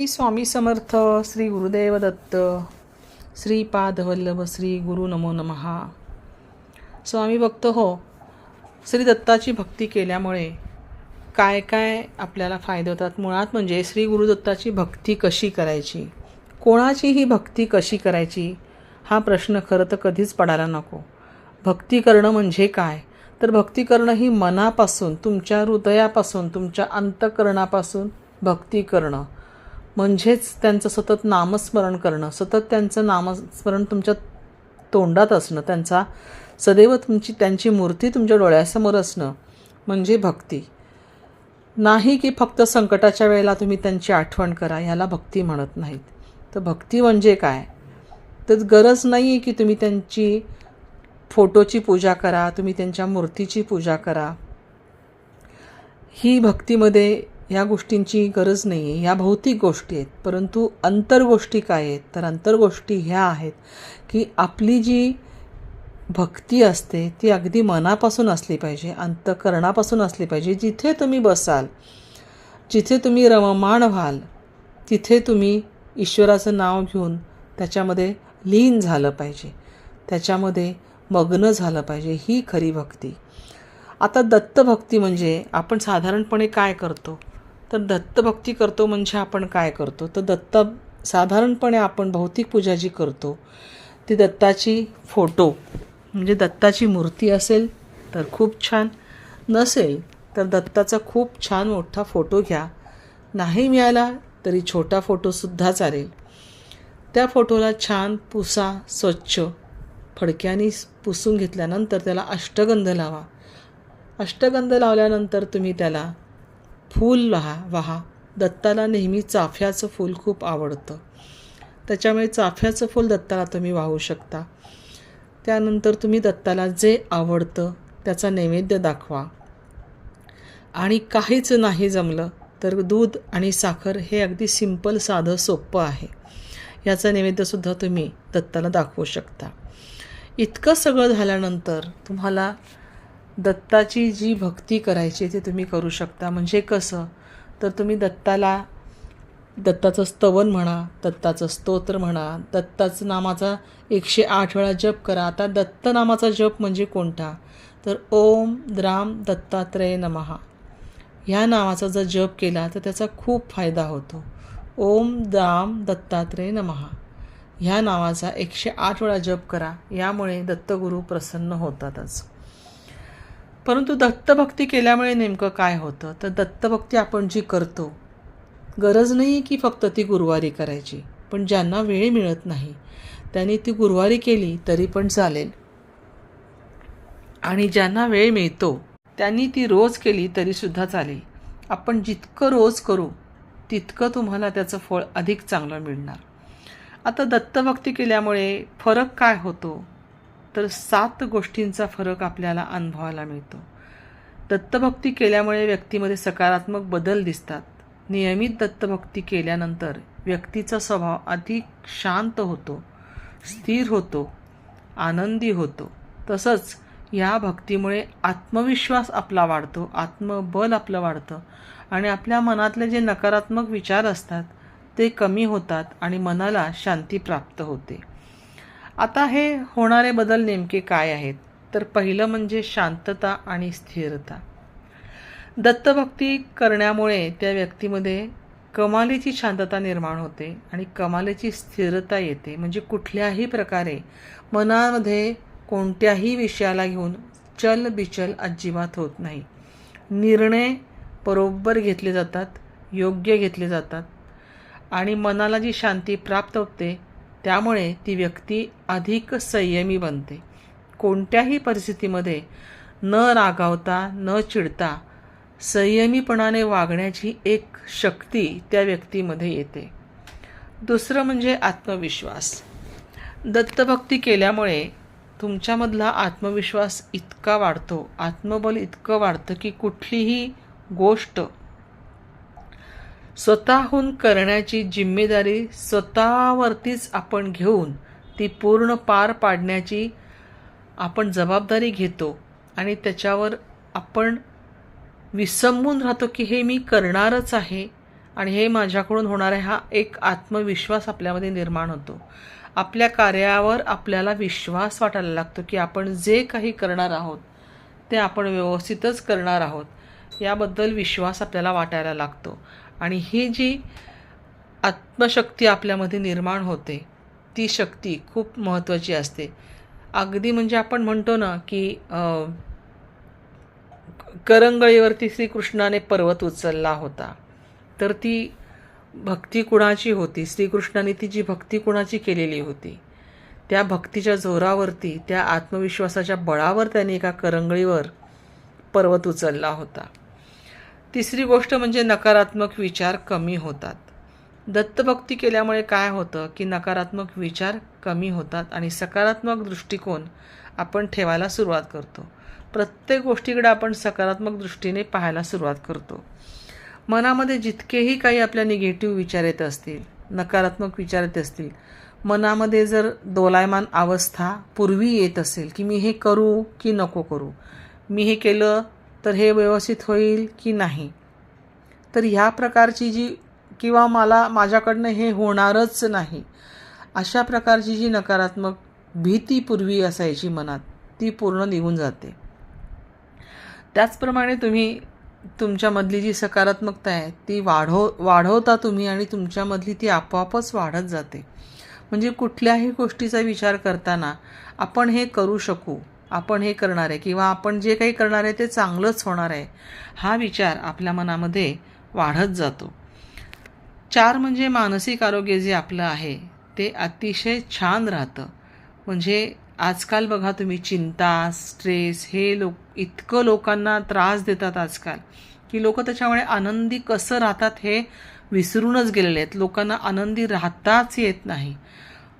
श्री स्वामी समर्थ श्री गुरुदेव दत्त श्री पादवल्लभ श्री गुरु नमो नमहा स्वामी भक्त हो श्री दत्ताची भक्ती केल्यामुळे काय काय आपल्याला फायदे होतात? मुळात म्हणजे श्री गुरुदत्ताची भक्ती कशी करायची? कोणाची ही भक्ती कशी करायची? हा प्रश्न खरं तर कधीच पडायला नको. भक्ती करणं म्हणजे काय? तर भक्ती करणं ही मनापासून तुमच्या हृदयापासून तुमच्या अंतकरणापासून भक्ती करणं. म्हणजेच त्यांचं सतत नामस्मरण करणं सतत त्यांचं नामस्मरण तुमच्या तोंडात असणं त्यांचा सदैव तुमची त्यांची मूर्ती तुमच्या डोळ्यासमोर असणं म्हणजे भक्ती. नाही की फक्त संकटाच्या वेळेला तुम्ही त्यांची आठवण करा ह्याला भक्ती म्हणत नाहीत. तर भक्ती म्हणजे काय? तर गरज नाही आहे की तुम्ही त्यांची फोटोची पूजा करा तुम्ही त्यांच्या मूर्तीची पूजा करा. ही भक्तीमध्ये ह्या गोष्टींची गरज नाही आहे ह्या भौतिक गोष्टी आहेत परंतु अंतरगोष्टी काय आहेत? तर अंतरगोष्टी ह्या आहेत की आपली जी भक्ती असते ती अगदी मनापासून असली पाहिजे अंतकरणापासून असली पाहिजे. जिथे तुम्ही बसाल जिथे तुम्ही रममाण व्हाल तिथे तुम्ही ईश्वराचं नाव घेऊन त्याच्यामध्ये लीन झालं पाहिजे. त्याच्यामध्ये मग्न झालं पाहिजे ही खरी भक्ती. आता दत्तभक्ती म्हणजे आपण साधारणपणे काय करतो? तर दत्तभक्ती करतो म्हणजे आपण काय करतो? तर दत्त साधारणपणे आपण भौतिक पूजा जी करतो ती दत्ताची फोटो म्हणजे दत्ताची मूर्ती असेल तर खूप छान. नसेल तर दत्ताचा खूप छान मोठा फोटो घ्या. नाही मिळाला तरी छोटा फोटोसुद्धा चालेल. त्या फोटोला छान पुसा स्वच्छ फडक्याने पुसून घेतल्यानंतर त्याला अष्टगंध लावा. अष्टगंध लावल्यानंतर तुम्ही त्याला फूल वाहा वाहा. दत्ताला नेहमी चाफ्याचं फूल खूप आवडतं. त्याच्यामुळे चाफ्याचं फूल दत्ताला तुम्ही वाहू शकता. त्यानंतर तुम्ही दत्ताला जे आवडतं त्याचा नैवेद्य दाखवा. आणि काहीच नाही जमलं तर दूध आणि साखर हे अगदी सिंपल साधं सोपं आहे. याचा नैवेद्यसुद्धा तुम्ही दत्ताला दाखवू शकता. इतकं सगळं झाल्यानंतर तुम्हाला दत्ताची जी भक्ती करायची ते तुम्ही करू शकता. म्हणजे कसं? तर तुम्ही दत्ताला दत्ताचं स्तवन म्हणा दत्ताचं स्तोत्र म्हणा दत्ताचं नामाचा एकशे आठ वेळा जप करा. आता दत्त नामाचा जप म्हणजे कोणता? तर ओम द्राम दत्तात्रय नमहा. ह्या नावाचा जर जप केला तर त्याचा खूप फायदा होतो. ओम द्राम दत्तात्रय नमहा. ह्या नावाचा एकशे आठ वेळा जप करा. यामुळे दत्तगुरू प्रसन्न होतातच. परंतु दत्तभक्ती केल्यामुळे नेमकं काय होतं? तर दत्तभक्ती आपण जी करतो गरज नाही की फक्त ती गुरुवारी करायची पण ज्यांना वेळ मिळत नाही त्यांनी ती गुरुवारी केली तरी पण चालेल. आणि ज्यांना वेळ मिळतो त्यांनी ती रोज केली तरीसुद्धा चालेल. आपण जितकं रोज करू तितकं तुम्हाला त्याचं फळ अधिक चांगलं मिळणार. आता दत्तभक्ती केल्यामुळे फरक काय होतो? तर सात गोष्टींचा फरक आपल्याला अनुभवायला मिळतो. दत्तभक्ती केल्यामुळे व्यक्तीमध्ये सकारात्मक बदल दिसतात. नियमित दत्तभक्ती केल्यानंतर व्यक्तीचा स्वभाव अधिक शांत होतो स्थिर होतो आनंदी होतो. तसंच या भक्तीमुळे आत्मविश्वास आपला वाढतो आत्मबल आपलं वाढतं आणि आपल्या मनातले जे नकारात्मक विचार असतात ते कमी होतात आणि मनाला शांती प्राप्त होते. आता हे होणारे बदल नेमके काय आहेत? तर पहिलं म्हणजे शांतता आणि स्थिरता. दत्तभक्ती करण्यामुळे त्या व्यक्तीमध्ये कमालीची शांतता निर्माण होते आणि कमालीची स्थिरता येते. म्हणजे कुठल्याही प्रकारे मनामध्ये कोणत्याही विषयाला घेऊन चल बिचल अजिबात होत नाही. निर्णय बरोबर घेतले जातात योग्य घेतले जातात आणि मनाला जी शांती प्राप्त होते त्यामुळे ती व्यक्ती अधिक संयमी बनते. कोणत्याही परिस्थितीमध्ये न रागावता न चिडता संयमीपणाने वागण्याची एक शक्ती त्या व्यक्तीमध्ये येते. दुसरं म्हणजे आत्मविश्वास. दत्तभक्ती केल्यामुळे तुमच्यामधला आत्मविश्वास इतका वाढतो आत्मबल इतकं वाढतं की कुठलीही गोष्ट स्वतःहून करण्याची जिम्मेदारी स्वतःवरतीच आपण घेऊन ती पूर्ण पार पाडण्याची आपण जबाबदारी घेतो आणि त्याच्यावर आपण विसंबून राहतो की हे मी करणारच आहे आणि हे माझ्याकडून होणार आहे हा एक आत्मविश्वास आपल्यामध्ये निर्माण होतो. आपल्या कार्यावर आपल्याला विश्वास वाटायला लागतो की आपण जे काही करणार आहोत ते आपण व्यवस्थितच करणार आहोत. याबद्दल विश्वास आपल्याला वाटायला लागतो. आणि ही जी आत्मशक्ती आपल्यामध्ये निर्माण होते ती शक्ती खूप महत्त्वाची असते. अगदी म्हणजे आपण म्हणतो ना की करंगळीवरती श्रीकृष्णाने पर्वत उचलला होता. तर ती भक्ती कुणाची होती? श्रीकृष्णाने ती जी भक्ती कुणाची केलेली होती? त्या भक्तीच्या जोरावरती त्या आत्मविश्वासाच्या बळावर त्याने एका करंगळीवर पर्वत उचलला होता. तिसरी गोष्ट म्हणजे नकारात्मक विचार कमी होतात. दत्तभक्ती केल्यामुळे काय होतं की नकारात्मक विचार कमी होतात आणि सकारात्मक दृष्टिकोन आपण ठेवायला सुरुवात करतो. प्रत्येक गोष्टीकडे आपण सकारात्मक दृष्टीने पाहायला सुरुवात करतो. मनामध्ये जितकेही काही आपल्या निगेटिव्ह विचार येत असतील नकारात्मक विचार येत असतील मनामध्ये जर दोलायमान अवस्था पूर्वी येत असेल की मी हे करू की नको करू मी हे केलं तर हे व्यवस्थित होईल की नाही? तर ह्या प्रकारची जी किंवा मला माझ्याकडनं हे होणारच नाही अशा प्रकारची जी नकारात्मक भीती पूर्वी असायची मनात ती पूर्ण निघून जाते. त्याचप्रमाणे तुम्ही तुमच्यामधली जी सकारात्मकता आहे ती वाढव वाढवता तुम्ही आणि तुमच्यामधली ती आपोआपच वाढत जाते. म्हणजे कुठल्याही गोष्टीचा विचार करताना आपण हे करू शकू. आपण हे करणार आहे किंवा आपण जे काही करणार आहे ते चांगलंच होणार आहे हा विचार आपल्या मनामध्ये वाढत जातो. चार म्हणजे मानसिक आरोग्य जे आपलं आहे ते अतिशय छान राहतं. म्हणजे आजकाल बघा तुम्ही चिंता स्ट्रेस हे लोक इतकं लोकांना त्रास देतात आजकाल की लोक त्याच्यामुळे आनंदी कसं राहतात हे विसरूनच गेलेले आहेत. लोकांना आनंदी राहताच येत नाही.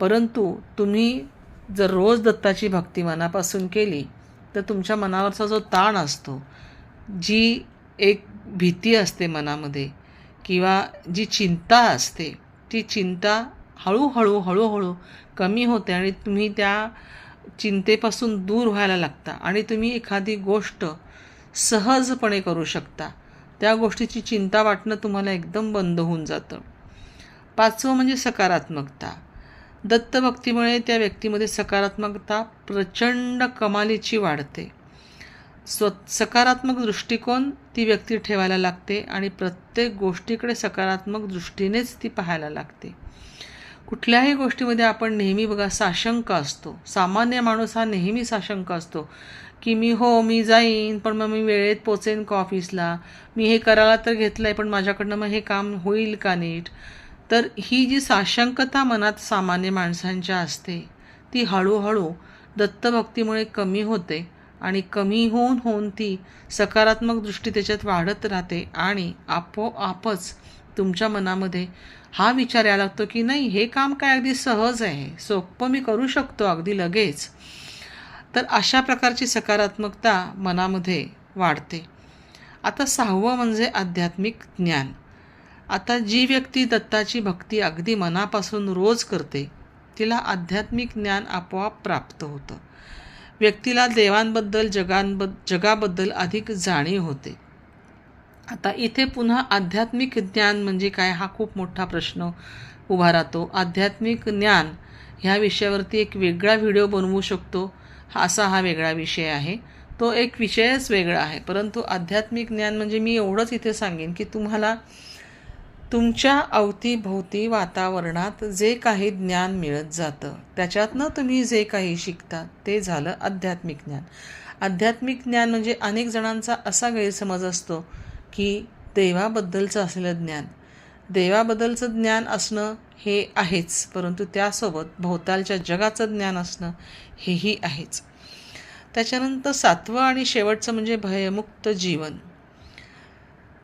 परंतु तुम्ही जर रोज दत्ताची भक्ती मनापासून केली तर तुमच्या मनावरचा जो ताण असतो जी एक भीती असते मनामध्ये किंवा जी चिंता असते ती चिंता हळूहळू हळूहळू कमी होते आणि तुम्ही त्या चिंतेपासून दूर व्हायला लागता आणि तुम्ही एखादी गोष्ट सहजपणे करू शकता. त्या गोष्टीची चिंता वाटणं तुम्हाला एकदम बंद होऊन जातं. पाचवं म्हणजे सकारात्मकता. दत्तभक्तीमुळे त्या व्यक्तीमध्ये सकारात्मकता प्रचंड कमालीची वाढते. स्व सकारात्मक दृष्टिकोन ती व्यक्ती ठेवायला लागते आणि प्रत्येक गोष्टीकडे सकारात्मक दृष्टीनेच ती पाहायला लागते. कुठल्याही गोष्टीमध्ये आपण नेहमी बघा साशंक असतो. सामान्य माणूस हा नेहमी साशंक असतो की मी हो मी जाईन पण मग मी वेळेत पोचेन का ऑफिसला मी हे करायला तर घेतलं आहे पण माझ्याकडनं मग हे काम होईल का नीट? तर ही जी साशंकता मनात सामान्य माणसांच्या असते ती हळूहळू दत्तभक्तीमुळे कमी होते आणि कमी होऊन होऊन ती सकारात्मक दृष्टी त्याच्यात वाढत राहते आणि आपोआपच तुमच्या मनामध्ये हा विचार यायला लागतो की नाही हे काम काय अगदी सहज आहे सोपं मी करू शकतो अगदी लगेच. तर अशा प्रकारची सकारात्मकता मनामध्ये वाढते. आता सहावं म्हणजे आध्यात्मिक ज्ञान. आता जी व्यक्ती दत्ताची भक्ती अगदी मनापासून रोज करते तिला आध्यात्मिक ज्ञान आपोआप प्राप्त होतं. व्यक्तीला देवांबद्दल जगांबद जगाबद्दल अधिक जाणीव होते. आता इथे पुन्हा आध्यात्मिक ज्ञान म्हणजे काय हा खूप मोठा प्रश्न उभा राहतो. आध्यात्मिक ज्ञान ह्या विषयावरती एक वेगळा व्हिडिओ बनवू शकतो. असा हा वेगळा विषय आहे. तो एक विषयच वेगळा आहे. परंतु आध्यात्मिक ज्ञान म्हणजे मी एवढंच इथे सांगेन की तुम्हाला तुमच्या अवतीभोवती वातावरणात जे काही ज्ञान मिळत जातं त्याच्यातनं तुम्ही जे काही शिकता ते झालं आध्यात्मिक ज्ञान. आध्यात्मिक ज्ञान म्हणजे अनेक जणांचा असा गैरसमज असतो की देवाबद्दलचं असलेलं ज्ञान. देवाबद्दलचं ज्ञान असणं हे आहेच परंतु त्यासोबत भोवतालच्या जगाचं ज्ञान असणं हेही आहेच. त्याच्यानंतर सातवं आणि शेवटचं म्हणजे भयमुक्त जीवन.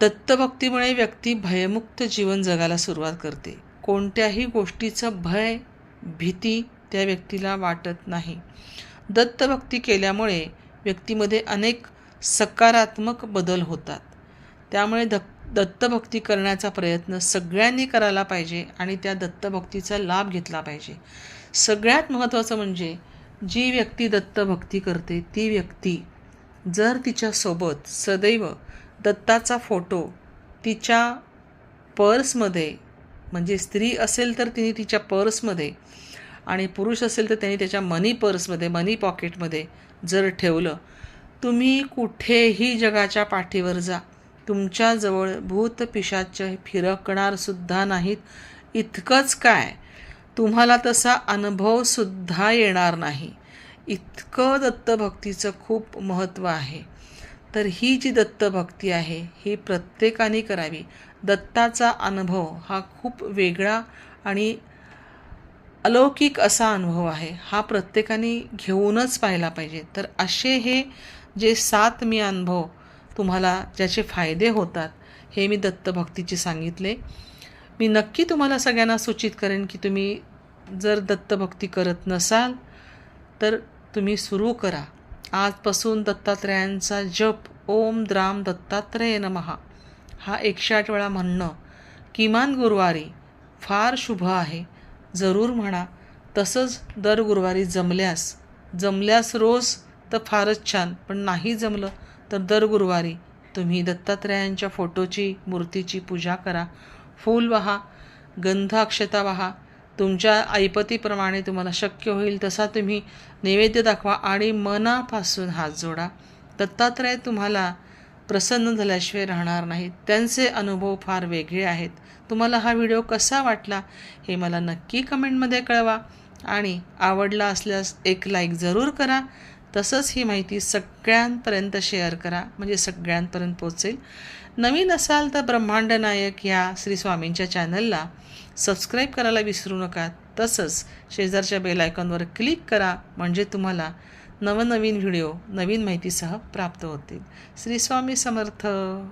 दत्तभक्तीमुळे व्यक्ती भयमुक्त जीवन जगायला सुरुवात करते. कोणत्याही गोष्टीचं भय भीती त्या व्यक्तीला वाटत नाही. दत्तभक्ती केल्यामुळे व्यक्तीमध्ये अनेक सकारात्मक बदल होतात. त्यामुळे दत्त दत्तभक्ती करण्याचा प्रयत्न सगळ्यांनी करायला पाहिजे आणि त्या दत्तभक्तीचा लाभ घेतला पाहिजे. सगळ्यात महत्त्वाचं म्हणजे जी व्यक्ती दत्तभक्ती करते ती व्यक्ती जर तिच्यासोबत सदैव दत्ताचा फोटो तिच्या पर्समध्ये म्हणजे स्त्री असेल तर तिने तिच्या पर्समध्ये आणि पुरुष असेल तर त्यांनी त्याच्या मनी पर्समध्ये मनी पॉकेटमध्ये जर ठेवलं तुम्ही कुठेही जगाच्या पाठीवर जा. तुमच्याजवळ भूत पिशाच फिरकणारसुद्धा नाहीत. इतकंच काय? तुम्हाला तसा अनुभवसुद्धा येणार नाही. इतकं दत्तभक्तीचं खूप महत्त्व आहे. तर ही जी दत्तभक्ती आहे ही प्रत्येकाने करावी. दत्ताचा अनुभव हा खूप वेगळा आणि अलौकिक असा अनुभव आहे. हा प्रत्येकाने घेऊनच पाहिला पाहिजे. तर असे हे जे सात मी अनुभव तुम्हाला ज्याचे फायदे होतात हे मी दत्तभक्तीचे सांगितले. मी नक्की तुम्हाला सगळ्यांना सूचित करेन की तुम्ही जर दत्तभक्ती करत नसाल तर तुम्ही सुरू करा. आजपासून दत्तात्रयांचा जप ओम द्राम दत्तात्रेय नमहा हा एकशे आठ वेळा म्हणणं किमान गुरुवारी फार शुभ आहे. जरूर म्हणा तसंच दर गुरुवारी जमल्यास जमल्यास रोज तर फारच छान पण नाही जमलं तर दर गुरुवारी तुम्ही दत्तात्रयांच्या फोटोची मूर्तीची पूजा करा. फूल वहा गंध अक्षता वहा तुमच्या ऐपतीप्रमाणे तुम्हाला शक्य होईल तसा तुम्ही नैवेद्य दाखवा आणि मनापासून हात जोडा. दत्तात्रय तुम्हाला प्रसन्न झाल्याशिवाय राहणार नाहीत. त्यांचे अनुभव फार वेगळे आहेत. तुम्हाला हा व्हिडिओ कसा वाटला हे मला नक्की कमेंटमध्ये कळवा आणि आवडला असल्यास एक लाईक जरूर करा. तसंच ही माहिती सगळ्यांपर्यंत शेअर करा म्हणजे सगळ्यांपर्यंत पोचेल नवीन असाल तर ब्रह्मांड नायक ह्या श्री स्वामींच्या चॅनलला सबस्क्राईब करायला विसरू नका. तसंच शेजारच्या बेल आयकॉनवर क्लिक करा म्हणजे तुम्हाला नवनवीन व्हिडिओ नवीन माहितीसह प्राप्त होतील. श्री स्वामी समर्थ.